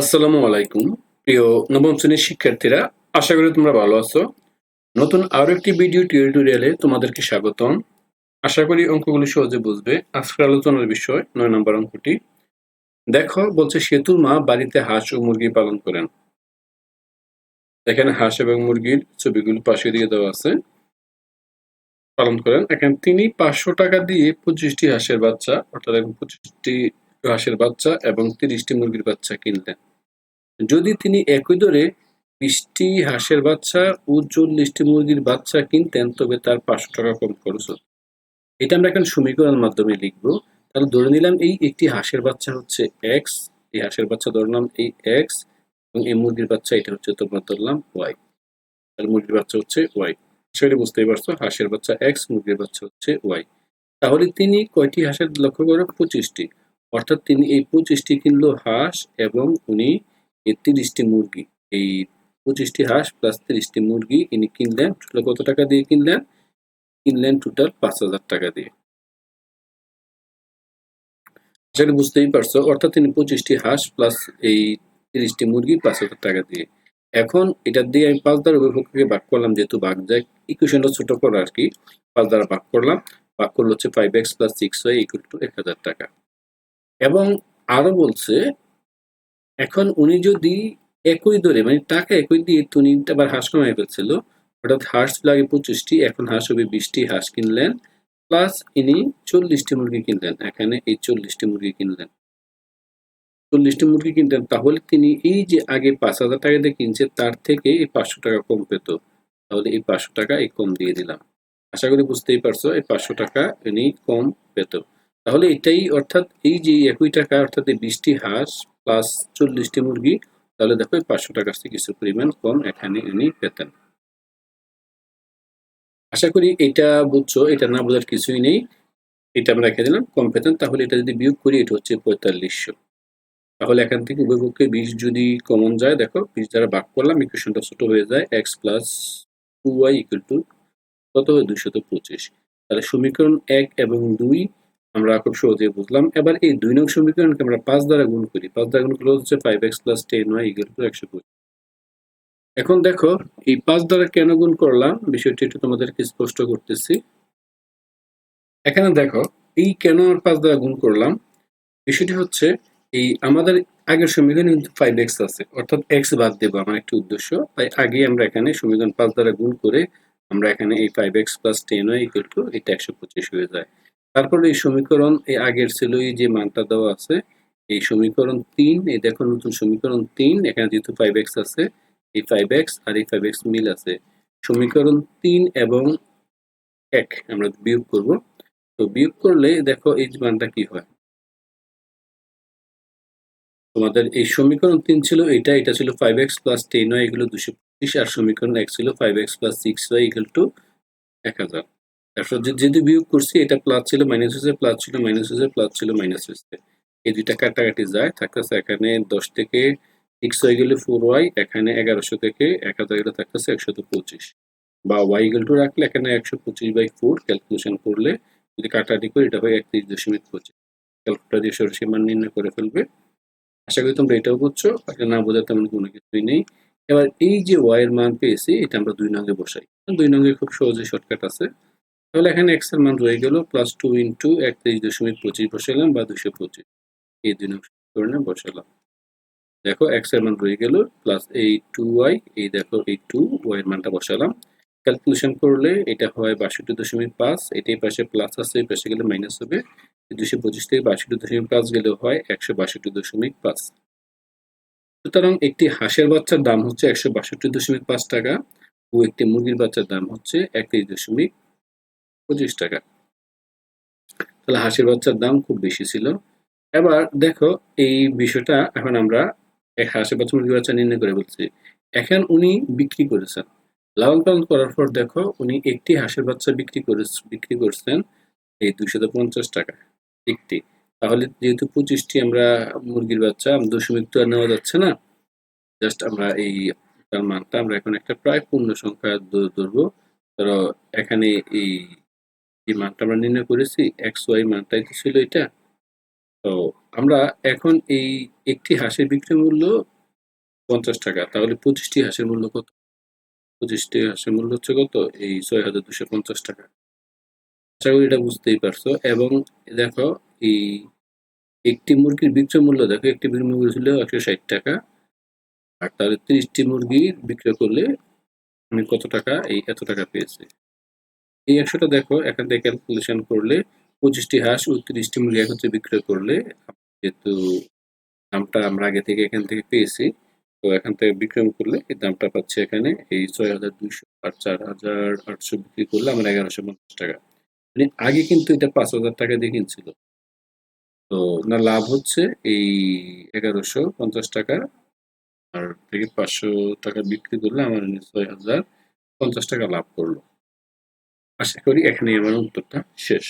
আসসালামু আলাইকুম। প্রিয় নবম শ্রেণির শিক্ষার্থীরা, আশা করি তোমরা ভালো আছো। নতুন আরও একটি ভিডিও টিউটোরিয়ালে তোমাদেরকে স্বাগতম। আশা করি অঙ্কগুলি সহজে বুঝবে। আজকের আলোচনার বিষয় নয় নম্বর অঙ্কটি। দেখো, বলছে সেতুর মা বাড়িতে হাঁস ও মুরগি পালন করেন। এখানে হাঁস এবং মুরগির ছবিগুলো পাশে দিয়ে দেওয়া আছে। পালন করেন। এখানে তিনি পাঁচশো টাকা দিয়ে পঁচিশটি হাঁসের বাচ্চা, অর্থাৎ পঁচিশটি হাঁসের বাচ্চা এবং তিরিশটি মুরগির বাচ্চা কিনলেন। যদি তিনি একই দরে বিশটি হাঁসের বাচ্চা ও চল্লিশটি মুরগির বাচ্চা কিনতেন, তবে তার পাঁচশো টাকা কম খরচ হতো। এটা আমরা এখন সমীকরণের মাধ্যমে লিখব। তাহলে ধরে নিলাম এই একটি হাঁসের বাচ্চা হচ্ছে এক্স এই হাঁসের বাচ্চা ধরলাম এই এক্স এবং এই মুরগির বাচ্চা এটা হচ্ছে তোমরা ধরলাম ওয়াই তাহলে মুরগির বাচ্চা হচ্ছে ওয়াই সেটা বুঝতেই পারছ, হাঁসের বাচ্চা এক্স মুরগির বাচ্চা হচ্ছে ওয়াই তাহলে তিনি কয়টি হাঁসের লক্ষ্য করে? পঁচিশটি। অর্থাৎ তিনি এই পঁচিশটি কিনলো হাঁস এবং উনি এই তিরিশটি মুরগি, এই পঁচিশটি হাঁস প্লাস তিরিশটি মুরগি ইনি কিনলেন টোটাল কত টাকা দিয়ে কিনলেন? কিনলেন টোটাল পাঁচ হাজার টাকা দিয়ে। সেটা বুঝতেই পারছ, অর্থাৎ তিনি পঁচিশটি হাঁস প্লাস এই তিরিশটি মুরগি পাঁচ হাজার টাকা দিয়ে। এখন এটা দিয়ে আমি পাঁচ দ্বারা উভয়পক্ষকে ভাগ করলাম, যেহেতু ভাগ যায় ইকুয়েশনটা ছোট করে আর কি, পাঁচ দ্বারা ভাগ করলাম, ভাগ করলে হচ্ছে five x plus six y equal to এক হাজার টাকা। এবং আরও বলছে এখন উনি যদি একই দরে মানে টাকা একই দিয়ে উনি আবার হাঁস কমাই ফেলছিল অর্থাৎ হাঁস ছিল আগে পঁচিশটি, এখন হাঁস হবে বিশটি হাঁস কিনলেন প্লাস ইনি চল্লিশটি মুরগি কিনলেন, এখানে এই চল্লিশটি মুরগি কিনলেন। চল্লিশটি মুরগি কিনতেন, তাহলে তিনি এই যে আগে পাঁচ হাজার টাকা দিয়ে কিনছে, তার থেকে এই পাঁচশো টাকা কম পেত। তাহলে এই পাঁচশো টাকা এই কম দিয়ে দিলাম। আশা করি বুঝতেই পারছ, এই পাঁচশো টাকা ইনি কম পেত। তাহলে এটাই অর্থাৎ এই যে একই টাকা, অর্থাৎ এই বিশটি হাঁস প্লাস চল্লিশটি মুরগি, তাহলে দেখো পাঁচশো টাকার থেকে কিছু পরিমাণ কম এখানে ইনি পেতেন আশা করি এটা বুঝছ, এটা না বোঝার কিছুই নেই। এটা আমরা রেখে দিলাম, কম পেতেন তাহলে এটা যদি বিয়োগ করি, এটা হচ্ছে পঁয়তাল্লিশশো। তাহলে এখান থেকে উভয়পক্ষে বিশ যদি কমন যায়, দেখো বিশ দ্বারা ভাগ করলাম ইকুয়েশনটা ছোট হয়ে যায় x plus two y equal to কত হয়? দুইশত পঁচিশ। তাহলে সমীকরণ এক এবং দুই আমরা খুব সহজে বুঝলাম। এবার এই দুই নং সমীকরণকে আমরা পাঁচ দ্বারা গুণ করি। পাঁচ দ্বারা গুণ করলে হচ্ছে five x plus ten y equal to একশো পঁচিশ। এখন দেখো, এই পাঁচ দ্বারা কেন গুণ করলাম? বিষয়টি একটু তোমাদেরকে স্পষ্ট করতেছি। এখানে দেখো, এই কেন আর পাঁচ দ্বারা গুণ করলাম? বিষয়টি হচ্ছে, এই আমাদের আগের সমীকরণে কিন্তু ফাইভ এক্স আছে। অর্থাৎ এক্স বাদ দেবো আমার একটি উদ্দেশ্য। তাই আগে আমরা এখানে সমীকরণ পাঁচ দ্বারা গুণ করে আমরা এখানে এই five x plus ten y equal to এটা একশো পঁচিশ হয়ে যায়। তারপর এই সমীকরণ এই আগের ছিল এই যে মানটা দেওয়া আছে, এই সমীকরণ তিন, এই দেখো নতুন সমীকরণ তিন, এখানে যেহেতু ফাইভ এক্স আছে, এই ফাইভ এক্স আর এই ফাইভ এক্স মিল আছে। সমীকরণ তিন এবং এক আমরা বিয়োগ করব। তো বিয়োগ করলে দেখো এই মানটা কি হয়? তোমাদের এই সমীকরণ তিন ছিল এটা এটা ছিল five x plus ten y এগুলো দুশো পঁচিশ, আর সমীকরণ এক ছিল five x plus six y equal to এক হাজার। তারপর যদি বিয়োগ করছি, এটা প্লাস ছিল মাইনাস হয়েছে প্লাস ছিল মাইনাস হয়েছে প্লাস ছিল মাইনাস হয়েছে। এই দুইটা কাটাকাটি যায়, থাকতেছে এখানে দশ থেকে সিক্স হয়ে গেলে ফোর ওয়াই এখানে এগারোশো থেকে এক হাজার গেলে থাকতেছে একশত পঁচিশ। বা ওয়াই ইকুয়াল টু রাখলে এখানে একশো পঁচিশ বাই ফোর ক্যালকুলেশন করলে যদি কাটাকাটি করি, এটা হয় একত্রিশ দশমিক পঁচিশ। ক্যালকুলেটার দিয়ে সরাসরি মান নির্ণয় করে ফেলবে। আশা করি তোমরা এটাও বুঝছ এটা না বোঝার তেমন কোনো কিছুই নেই। এবার এই যে ওয়াই এর মান পেয়েছি, এটা আমরা দুই নঙ্গে বসাই। দুই নঙ্গে খুব সহজে শর্টকাট আছে। তাহলে এখানে এক্সের মান রয়ে গেল প্লাস টু ইন্টু একত্রিশ দশমিক পঁচিশ বসালাম বা দুশো পঁচিশ। এই দুই নং সমীকরণে বসালাম। দেখো এক্সের মান রয়ে গেল প্লাস এই টু ওয়াই এই দেখো এই টু ওয়াই এর মানটা বসালাম। ক্যালকুলেশন করলে এটা হয় বাষট্টি দশমিক পাঁচ, এটাই পাশে প্লাস আছে, এই পাশে গেলে মাইনাস হবে। দুশো পঁচিশ থেকে বাষট্টি দশমিক পাঁচ গেলেও হয় একশো বাষট্টি দশমিক পাঁচ। সুতরাং একটি হাঁসের বাচ্চার দাম হচ্ছে একশো বাষট্টি দশমিক পাঁচ টাকা ও একটি মুরগির বাচ্চার দাম হচ্ছে একত্রিশ দশমিক পঁচিশ টাকা। তাহলে হাঁসের বাচ্চার দাম খুব বেশি ছিল। এবার দেখো এই বিষয়টা এখন আমরা এক হাঁসের বাচ্চা মুরগির বাচ্চা নির্ণয় করে বলছি। এখন উনি বিক্রি করেছেন। লালন পালন করার পর দেখো উনি একটি হাঁসের বাচ্চা বিক্রি করে, বিক্রি করছেন এই দুশো পঞ্চাশ টাকা একটি। তাহলে যেহেতু পঁচিশটি আমরা মুরগির বাচ্চা, দশমিক তো আর নেওয়া যাচ্ছে না। জাস্ট আমরা এই তার মানটা আমরা এখন একটা প্রায় পূর্ণ সংখ্যা ধরবো। ধরো এখানে এই যে মানটা আমরা নির্ণয় করেছি? এক্স ওয়াই মানটাই তো ছিল এটা? তো আমরা এখন এই একটি হাঁসের বিক্রি মূল্য পঞ্চাশ টাকা, তাহলে পঁচিশটি হাঁসের মূল্য কত? পঁচিশটি হাঁসের মূল্য হচ্ছে কত? এই ছয় হাজার দুশো পঞ্চাশ টাকা। আশা করি এটা বুঝতেই পারছ। এবং দেখো, এই একটি মুরগির বিক্রয় মূল্য, দেখো, একটি মুরগির মূল্য ছিল একশো ষাট টাকা। আর তাহলে তিরিশটি মুরগি বিক্রয় করলে আমি কত টাকা? এই এত টাকা পেয়েছি। এই একশোটা দেখো এখান থেকে ক্যালকুলেশন করলে পঁচিশটি হাঁস উনত্রিশটি তিরিশটি মুরগি একত্রে বিক্রয় করলে, যেহেতু দামটা আমরা আগে থেকে এখান থেকে পেয়েছি, তো এখান থেকে বিক্রয় করলে এই দামটা পাচ্ছি এখানে এই ছয় হাজার দুইশো আর চার হাজার আটশো বিক্রি করলে আমরা এগারোশো পঞ্চাশ টাকা। মানে আগে কিন্তু এটা পাঁচ হাজার টাকা দিয়ে কিনছিল। তো না, লাভ হচ্ছে এই এগারোশো পঞ্চাশ টাকা, আর থেকে পাঁচশো টাকা বিক্রি করলে আমার ছয় হাজার পঞ্চাশ টাকা লাভ করল। আশা করি এখানে আমার উত্তরটা শেষ।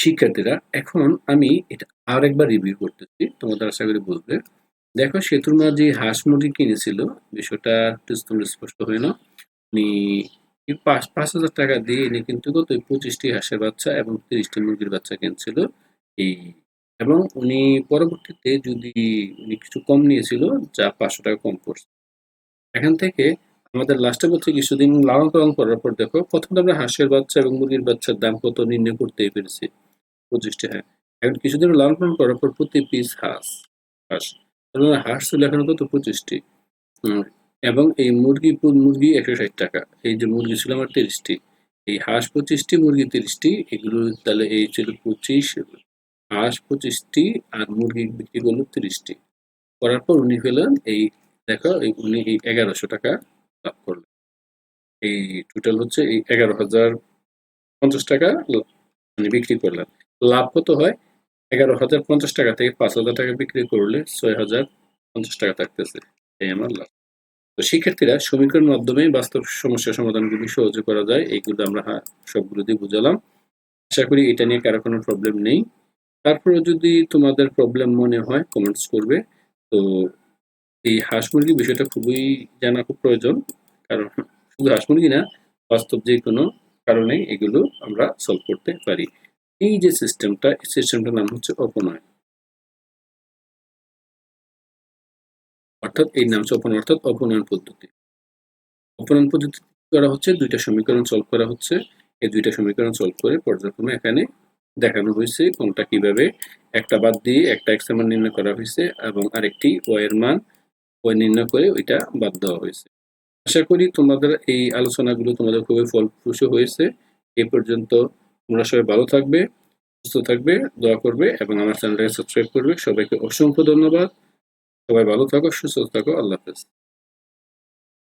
শিক্ষার্থীরা, এখন আমি এটা আর একবার রিভিউ করতেছি, তোমাদের আশা করি বুঝবে। দেখো, সেতুর মা যে হাঁস মুরগি কিনেছিল, বিষয়টা তোমরা স্পষ্ট হয় না উনি পাঁচ পাঁচ হাজার টাকা দিয়ে এনে কিন্তু কত? পঁচিশটি হাঁসের বাচ্চা এবং তিরিশটি মুরগির বাচ্চা কিনছিল। এই, এবং উনি পরবর্তীতে যদি উনি কিছু কম নিয়েছিল, যা পাঁচশো টাকা কম পড়ছে এখান থেকে আমাদের লাস্টে বলছে কিছুদিন লালন পালন করার পর দেখো প্রথমে আমরা হাঁসের বাচ্চা এবং মুরগির বাচ্চার দাম কত নির্ণয় করতেই পেরেছি। পঁচিশটি হ্যাঁ। এখন কিছুদিন লালন পালন করার পর প্রতি পিস হাঁস হাঁস। মানে হাঁস ছিল এখন কত? পঁচিশটি। এবং এই মুরগি মুরগি একশো ষাট টাকা। এই যে মুরগি ছিল আমার তিরিশটি। এই হাঁস পঁচিশটি, মুরগি তিরিশটি, এগুলো তাহলে এই ছিল পঁচিশ, হাঁস পঁচিশটি আর মুরগি বিক্রি করল তিরিশটি। করার পর উনি পেলেন এই, দেখো উনি এই এগারোশো টাকা। লাভ করলেন এই টোটাল হচ্ছে এই এগারো হাজার পঞ্চাশ টাকা মানে বিক্রি করলেন। লাভ কত হয়, এগারো হাজার পঞ্চাশ টাকা থেকে পাঁচ হাজার টাকা বিক্রি করলে ছয় হাজার পঞ্চাশ টাকা থাকতেছে। এই আমার লাভ। তো শিক্ষার্থীরা সমীকরণের মাধ্যমে বাস্তব সমস্যা সমাধানগুলি সহজে করা যায়, এইগুলো আমরা সবগুলো দিয়ে বুঝালাম। আশা করি এটা নিয়ে কারও কোনো প্রবলেম নেই। তারপরে যদি তোমাদের প্রবলেম মনে হয় কমেন্টস করবে। তো এই হাঁস মুরগি বিষয়টা খুবই জানা খুব প্রয়োজন, কারণ শুধু হাঁস মুরগি না, বাস্তব যে কোনো কারণে এগুলো আমরা সলভ করতে পারি। এই যে সিস্টেমটা এই সিস্টেমটার নাম হচ্ছে অপনয়। অর্থাৎ এই নাম হচ্ছে অপনয়, অর্থাৎ অপনয়ন পদ্ধতি। অপনয়ন পদ্ধতি করা হচ্ছে, দুইটা সমীকরণ সলভ করা হচ্ছে। এই দুইটা সমীকরণ সলভ করে পর্যায়ক্রমে এখানে দেখানো হয়েছে কোনটা কীভাবে, একটা বাদ দিয়ে একটা এক্সের মান নির্ণয় করা হয়েছে এবং আরেকটি ওয়ের মান ওয়াই নির্ণয় করে ওইটা বাদ দেওয়া হয়েছে। আশা করি তোমাদের এই আলোচনাগুলো তোমাদের খুবই ফলপ্রসূ হয়েছে। এ পর্যন্ত তোমরা সবাই ভালো থাকবে, সুস্থ থাকবে, দোয়া করবে এবং আমার চ্যানেলটাকে সাবস্ক্রাইব করবে। সবাইকে অসংখ্য ধন্যবাদ। সবাই ভালো থাকো, সুস্থ থাকো, আল্লাহ হাফেজ।